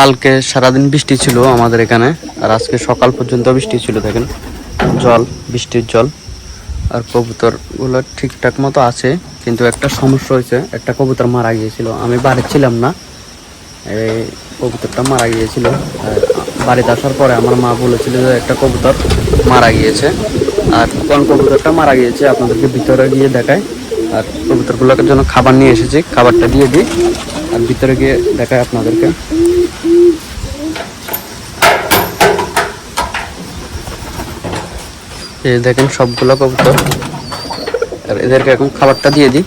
কালকে সারাদিন বৃষ্টি ছিল আমাদের এখানে, আর আজকে সকাল পর্যন্ত বৃষ্টি ছিল, দেখেন। জল, বৃষ্টির জল, আর কবুতরগুলো ঠিকঠাক মতো আছে, কিন্তু একটা সমস্যা হয়েছে, একটা কবুতর মারা গিয়েছিল। আমি বাড়ি ছিলাম না, এই কবুতরটা মারা গিয়েছিল বাড়িতে আসার পরে আমার মা বলেছিল যে একটা কবুতর মারা গিয়েছে, আর কোন কবুতরটা মারা গিয়েছে আপনাদেরকে ভিতরে গিয়ে দেখায় আর কবুতরগুলোকে জন্য খাবার নিয়ে এসেছি, খাবারটা দিয়ে দিই, আর ভিতরে গিয়ে দেখায় আপনাদেরকে। এই দেখেন সবগুলো কবুতর। আর এদেরকে এখন খাবারটা দিয়ে দিই।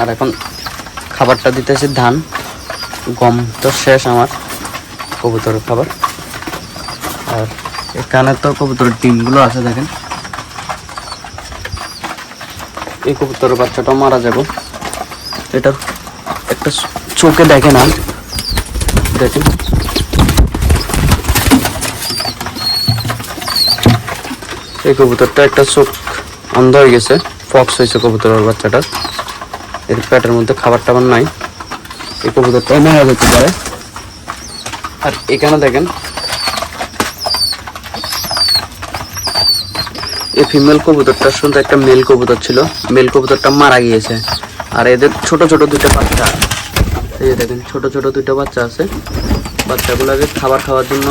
আর এখন খাবারটা দিতেছি ধান। গম তো শেষ আমার কবুতরের খাবার। আর এখানে তো কবুতরের ডিমগুলো আছে দেখেন। এই কবুতরের বাচ্চাটাও মারা যাবে। এটা একটা চোখে দেখে না। দেখেন এই কবুতরটা একটা চোখ অন্ধ হয়ে গেছে, ফক্স হয়েছে কবুতরের বাচ্চাটার। এর পেটের মধ্যে খাবার টাবার নাই। এই কবুতরটা মারা যেতে পারে। আর এখানে দেখেন, এই ফিমেল কবুতরটার সঙ্গে একটা মেল কবুতর ছিল। মেল কবুতরটা মারা গিয়েছে। আর এদের ছোট ছোট দুটো বাচ্চা। এই দেখেন, ছোট ছোট দুটো বাচ্চা আছে। বাচ্চাগুলোকে খাবার খাওয়ার জন্য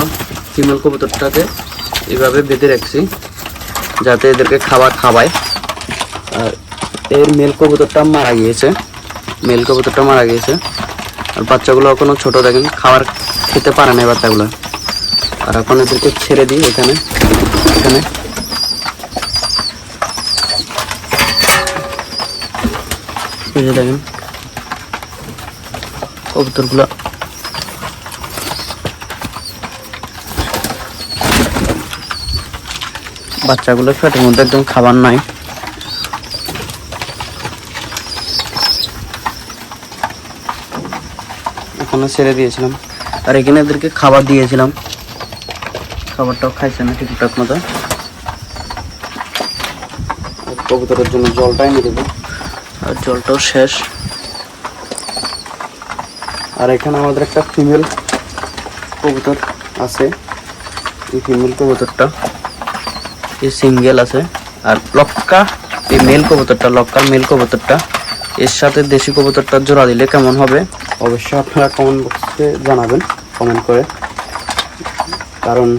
ফিমেল কবুতরটাকে এইভাবে বেঁধে রাখছি, যাতে এদেরকে খাবার খাওয়ায়। আর এর মেল কবুতরটা মারা গিয়েছে। মেল কবুতরটা মারা গিয়েছে। আর বাচ্চাগুলো এখনও ছোট, দেখেন, খাবার খেতে পারে না বাচ্চাগুলো। আর এখন এদেরকে ছেড়ে দিই এখানে এখানে। দেখেন কবুতরগুলো। বাচ্চাগুলো পেটের মধ্যে একদম খাবার নাই। এখানে ছেড়ে দিয়েছিলাম। আর এখানে এদেরকে খাবার দিয়েছিলাম। খাবারটাও খাইছে না ঠিকঠাক মতো। কবুতরের জন্য জলটাই নিয়ে দেবো। আর জলটাও শেষ। আর এখানে আমাদের একটা ফিমেল কবুতর আছে। এই ফিমেল কবুতরটা এই সিঙ্গেল আছে। আর লক্কা, এই মেল কবুতরটা, লক্কার মেল কবুতরটা, এর সাথে দেশি কবুতরটা জোড়া দিলে কেমন হবে? অবশ্যই আপনারা কমেন্ট বক্সে জানাবেন কমেন্ট করে। কারণ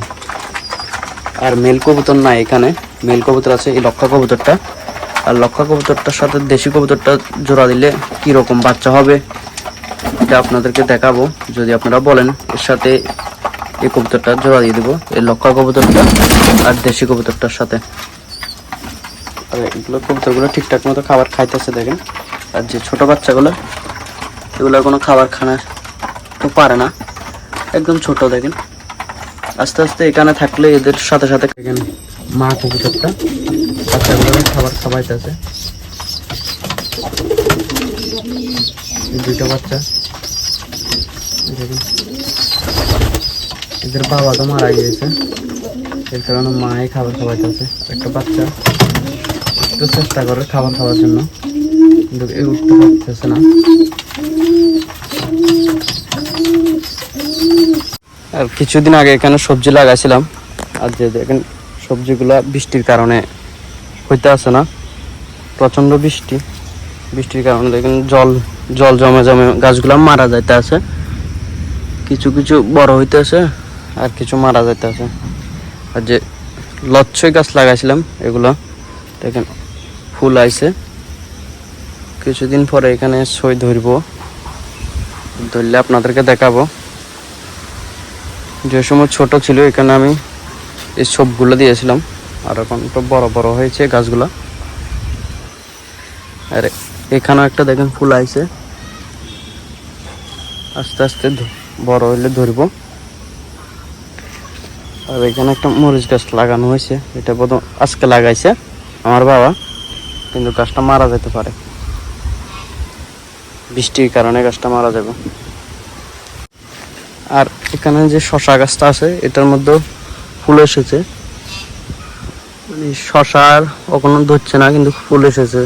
আর মেল কবুতর না এখানে। মেল কবুতর আছে, এই লক্ষা কবুতরটা। আর লক্ষা কবুতরটার সাথে দেশি কবুতরটা জোড়া দিলে কি রকম বাচ্চা হবে? এটা আপনাদেরকে দেখাবো। যদি আপনারা বলেন, এর সাথে এই কবুতরটা জোড়া দিয়ে দেবো, এই লক্ষা কবুতরটা আর দেশি কবুতরটার সাথে। আর, এগুলো কবুতরগুলো ঠিকঠাক মতো খাবার খাইতেছে, দেখেন। আর যে ছোট বাচ্চাগুলো, এগুলো কোনো খাবার খানা তো পারে না। একদম ছোট, দেখেন। আস্তে আস্তে এখানে থাকলে এদের সাথে সাথে এখানে মা কবুতরটা, বাচ্চাগুলো খাবার খাওয়াইতেছে। দুইটা বাচ্চা। দেখেন এদের বাবা তো মারা গিয়েছে। এর কারণে মায়ে খাবার খাওয়াইতেছে। একটা বাচ্চা। একটু চেষ্টা করে খাবার খাওয়ার জন্য। কিন্তু এ উঠতে পারতেছে না। আর কিছুদিন আগে এখানে সবজি লাগাইছিলাম। আর যে দেখেন, সবজিগুলা বৃষ্টির কারণে হইতে আসে না। প্রচণ্ড বৃষ্টি। বৃষ্টির কারণে দেখেন জল জল জমে জমে গাছগুলা মারা যাইতে আছে। কিছু কিছু বড় হইতে আছে আর কিছু মারা যাইতে আছে আর যে লচ্ছই গাছ লাগাইছিলাম এগুলো, দেখেন, ফুল আইছে। কিছুদিন পরে এখানে সই ধরব। ধরলে আপনাদেরকে দেখাবো। যে সময় ছোট ছিল, এখানে আমি এই সবগুলো দিয়েছিলাম। আর এখন তো বড় বড় হয়েছে গাছগুলো। আর এখানেও একটা দেখেন ফুল আইছে। আস্তে আস্তে বড় হইলে ধরবো। আর এখানে একটা মরিচ গাছ লাগানো হয়েছে, এটা বোধ আজকে লাগাইছে আমার বাবা, কিন্তু গাছটা মারা যেতে পারে। বৃষ্টির কারণে গাছটা মারা যাবে। আর এখানে যে শশা গাছটা আছে, এটার মধ্যে ফুল এসেছে। মানে শশার কখনো ধরছে না, কিন্তু ফুল এসেছে।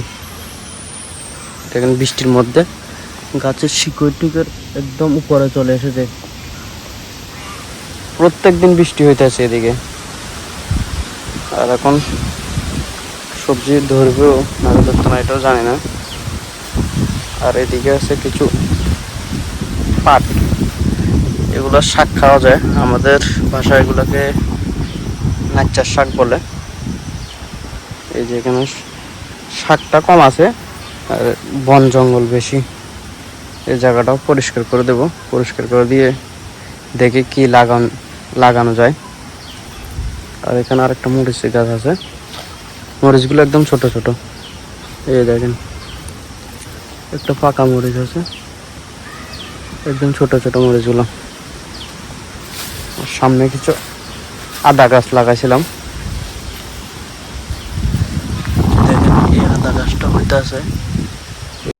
এখানে বৃষ্টির মধ্যে। গাছের শিকড় টিকড় একদম উপরে চলে এসেছে। প্রত্যেক দিন বৃষ্টি হইতেছে এদিকে। আর এখন সবজি ধরবেও না ধরতো না, এটাও জানি না। আর এদিকে আছে কিছু পাট। এগুলো শাক খাওয়া যায়। আমাদের ভাষায় এগুলোকে নাচ্চার শাক বলে। এই যে এখানে শাকটা কম আছে, আর বন জঙ্গল বেশি। এই জায়গাটাও পরিষ্কার করে দেব। পরিষ্কার করে দিয়ে দেখি কি লাগান লাগানো যায়। আর এখানে আরেকটা মরিচের গাছ আছে। মরিচগুলো একদম ছোট ছোট। এই দেখেন, একটা পাকা মরিচ আছে। একদম ছোট ছোট মরিচগুলো। সামনে কিছু আদা গাছ লাগাইছিলাম। দেখেন এই আদা গাছটা হইতে আছে।